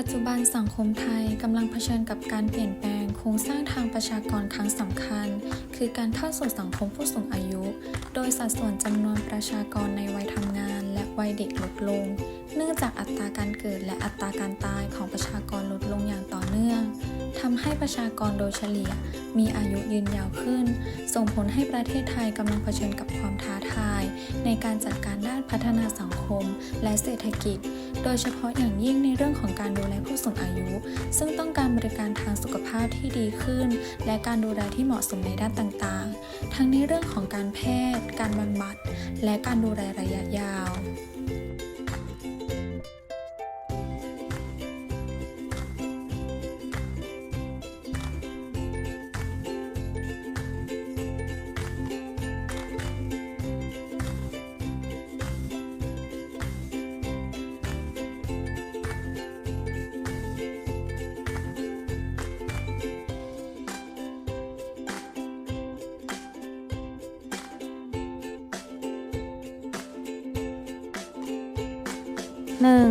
ปัจจุบันสังคมไทยกำลังเผชิญกับการเปลี่ยนแปลงโครงสร้างทางประชากรครั้งสำคัญคือการเข้าสู่สังคมผู้สูงอายุ โดยสัดส่วนจำนวนประชากรในวัยทำงาน และวัยเด็กลดลง เนื่องจากอัตราการเกิดและอัตราการตายของประชากรลดลงอย่างต่อเนื่องทำให้ประชากรโดยเฉลี่ยมีอายุยืนยาวขึ้น ส่งผลให้ประเทศไทยกำลังเผชิญกับความท้าทาย ในการจัดการด้านพัฒนาสังคมและเศรษฐกิจ โดยเฉพาะอย่างยิ่งในเรื่องของการดูแลผู้สูงอายุ ซึ่งต้องการบริการทางสุขภาพที่ดีขึ้น และการดูแลที่เหมาะสมในด้านต่างๆ ทั้งในเรื่องของการแพทย์ การบำบัด และการดูแลระยะยาว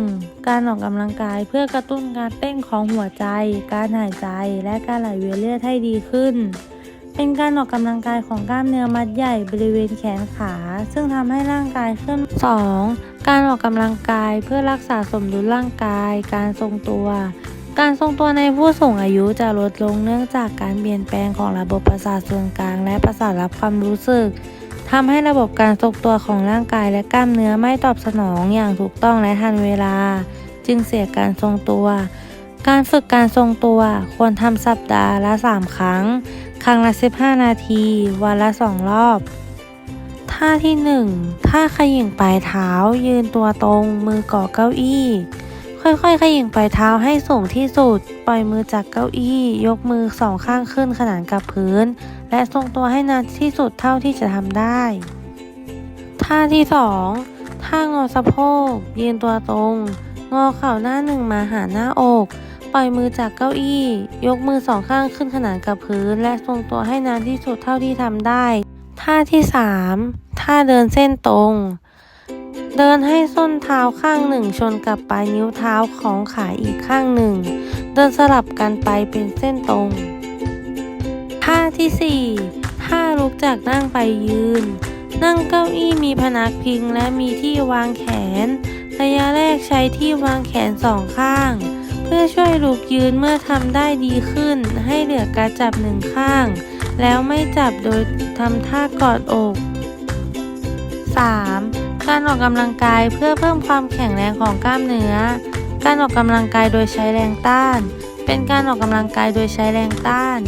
1. การออกกำลังกายเพื่อกระตุ้นการเต้นของหัวใจ การหายใจ และการไหลเวียนเลือดให้ดีขึ้น เป็นการออกกำลังกายของกล้ามเนื้อมัดใหญ่บริเวณแขนขา ซึ่งทำให้ร่างกายเคลื่อน 2. การออกกำลังกายเพื่อรักษาสมดุลร่างกาย การทรงตัว การทรงตัวในผู้สูงอายุจะลดลงเนื่องจากการเปลี่ยนแปลงของระบบประสาทส่วนกลาง และประสาทรับความรู้สึก ทำให้ระบบการทรงตัวของร่างกายและกล้ามเนื้อไม่ตอบสนองอย่างถูกต้องและทันเวลา จึงเสียการทรงตัว การฝึกการทรงตัวควรทำสัปดาห์ละ 3 ครั้ง ครั้งละ 15 นาที วันละ 2 รอบ ท่าที่ 1 ท่าขย่งปลายเท้า ยืนตัวตรง มือเกาะเก้าอี้ ค่อยๆ ขย่งปลายเท้าให้สูงที่สุด ปล่อยมือจากเก้าอี้ ยกมือสองข้างขึ้นขนานกับพื้น และทรงตัวให้นานที่สุดเท่าที่จะทำได้ ท่าที่ 2 ท่างอสะโพก ยืนตัวตรง งอเข่าหน้าหนึ่งมาหาหน้าอก ปล่อยมือจากเก้าอี้ ยกมือสองข้างขึ้นขนานกับพื้น และทรงตัวให้นานที่สุดเท่าที่ทำได้ ท่าที่ 3 ท่าเดินเส้นตรง เดินให้ส้นเท้าข้างหนึ่งชนกับปลายนิ้วเท้าของขาอีกข้างหนึ่ง เดินสลับกันไปเป็นเส้นตรง ท่าที่ 4 ท่าลุกจากนั่งไปยืน นั่งเก้าอี้มีพนักพิงและมีที่วางแขน ระยะแรกใช้ที่วางแขนสองข้าง เพื่อช่วยลุกยืนเมื่อทำได้ดีขึ้น ให้เหลือการจับหนึ่งข้าง แล้วไม่จับโดยทำท่ากอดอก 3. การออกกำลังกายเพื่อเพิ่มความแข็งแรงของกล้ามเนื้อ การออกกำลังกายโดยใช้แรงต้าน เป็นการออกกำลังกายโดยใช้แรงต้าน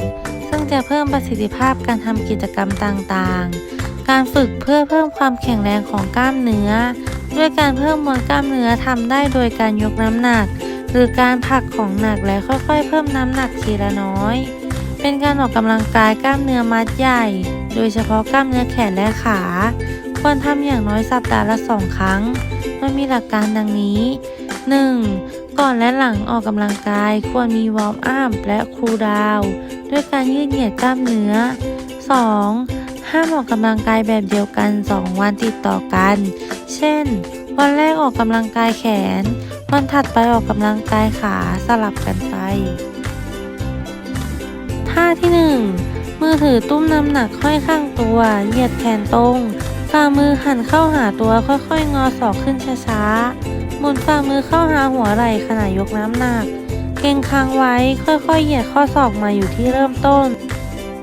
จะเพิ่มประสิทธิภาพการทำกิจกรรมต่างๆ การฝึกเพื่อเพิ่มความแข็งแรงของกล้ามเนื้อ ด้วยการเพิ่มมวลกล้ามเนื้อทำได้โดยการยกน้ำหนัก หรือการผลักของหนักและค่อยๆ เพิ่มน้ำหนักทีละน้อย เป็นการออกกำลังกายกล้ามเนื้อมัดใหญ่ โดยเฉพาะกล้ามเนื้อแขนและขา ควรทำอย่างน้อยสัปดาห์ละสองครั้งโดยมีหลักการดังนี้ 1. ก่อนและหลังออกกำลังกายควรมีวอร์มอัพและคูลดาวด้วยการยืดเหยียดกล้ามเนื้อ 2. ห้ามออกกำลังกายแบบเดียวกัน 2 วันติดต่อกัน เช่น วันแรกออกกำลังกายแขน วันถัดไปออกกำลังกายขาสลับกันไปท่าที่ 1 มือถือตุ้มน้ำหนักห้อยข้างตัว เหยียดแขนตรงฝ่ามือหันเข้าหาตัวค่อยๆ งอศอกขึ้นช้าๆ มุนฝ่ามือเข้าหาหัวไหล่ขณะยกน้ำหนัก เก่งค้างไว้ค่อยๆ เหยียดข้อศอกมาอยู่ที่เริ่มต้น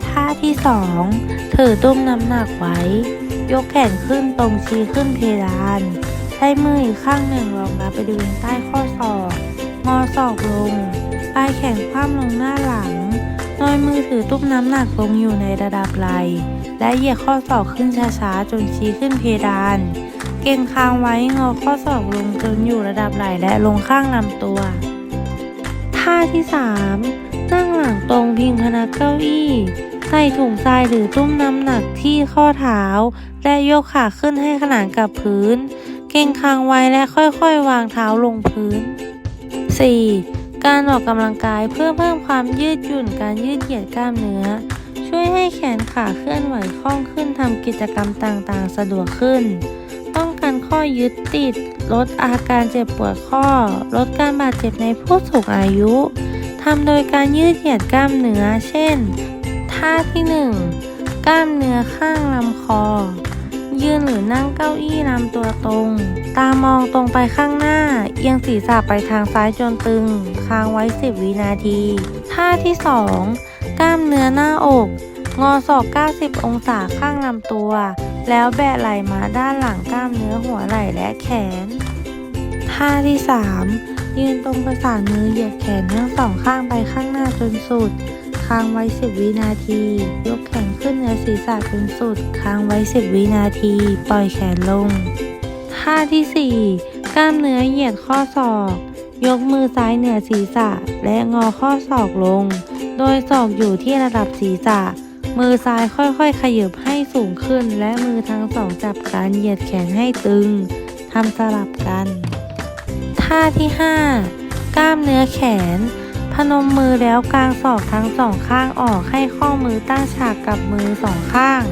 ท่าที่ 2 ถือตุ้มน้ำหนักไว้ ยกแขนขึ้นตรงชี้ขึ้นเพดาน ใช้มืออีกข้างหนึ่งรองรับบริเวณใต้ข้อศอก งอศอกลง ปลายแขนคว่ำลงหน้าหลังโดยมือถือตุ้มน้ำหนักลงอยู่ในระดับไหล่และเหยียดข้อศอกขึ้นช้าๆจนชี้ขึ้นเพดาน เก่งคางไว้งอข้อศอกลงจนอยู่ระดับไหล่และลงข้างลำตัว ท่าที่ 3 นั่งหลังตรงพิงพนักเก้าอี้ ใส่ถุงทรายหรือตุ้มน้ำหนักที่ข้อเท้า และยกขาขึ้นให้ขนานกับพื้น เก่งคางไว้และค่อยๆ วางเท้าลงพื้น 4. การออกกำลังกายเพื่อเพิ่มความยืดหยุ่นการยืดเหยียดกล้ามเนื้อ ช่วยให้แขนขาเคลื่อนไหวคล่องขึ้นทำกิจกรรมต่างๆ สะดวกขึ้น กันข้อยึดติด ลดอาการเจ็บปวดข้อ ลดการบาดเจ็บในผู้สูงอายุทำโดยการยืดเหยียดกล้ามเนื้อ เช่น ท่าที่ 1 กล้ามเนื้อข้างลำคอ ยืนหรือนั่งเก้าอี้ลำตัวตรง ตามองตรงไปข้างหน้า เอียงศีรษะไปทางซ้ายจนตึง ค้างไว้ 10 วินาที ท่าที่ 2 กล้ามเนื้อหน้าอก งอศอก 90 องศาข้างลำตัว แล้วแบะไหล่มาด้านหลังกล้ามเนื้อหัวไหล่และแขนท่าที่ 3 ยืนตรงประสานมือเหยียดแขนทั้งสองข้างไปข้างหน้าจนสุด ค้างไว้ 10 วินาที ยกแขนขึ้นเหนือศีรษะจนสุด ค้างไว้ 10 วินาที ปล่อยแขนลงท่าที่ 4 กล้ามเนื้อเหยียดข้อศอก ยกมือซ้ายเหนือศีรษะ และงอข้อศอกลง โดยศอกอยู่ที่ระดับศีรษะ มือซ้ายค่อยๆ ขยับให้สูงขึ้น และมือทั้งสองจับกันเหยียดแขนให้ตึงทำสลับกัน ท่าที่ 5 กล้ามเนื้อแขน พนมมือแล้วกางศอกทั้งสองข้างออกให้ข้อมือตั้งฉากกับมือสองข้าง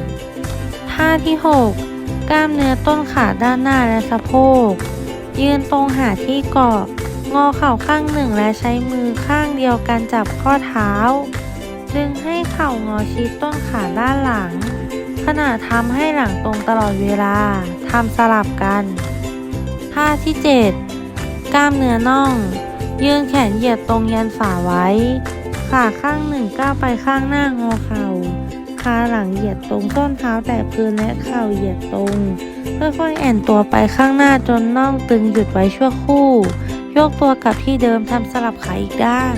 ท่าที่ 6 กล้ามเนื้อต้นขาด้านหน้าและสะโพก ยืนตรงหาที่เกาะงอเข่าข้างหนึ่งและใช้มือข้างเดียวกันจับข้อเท้า ดึงให้เข่างอชิดต้นขาด้านหลัง ขณะทำให้หลังตรงตลอดเวลาทำสลับกันท่าที่ 7 กล้ามเนื้อน่อง ยืนแขนเหยียดตรงยันฝ่าไว้ ขาข้างหนึ่งก้าวไปข้างหน้างอเข่าขาหลังเหยียดตรงส้นเท้าแตะพื้นและเข่าเหยียดตรง ค่อยๆแอนตัวไปข้างหน้าจนน่องตึงหยุดไว้ชั่วครู่ ยกตัวกลับที่เดิมทำสลับขาอีกด้าน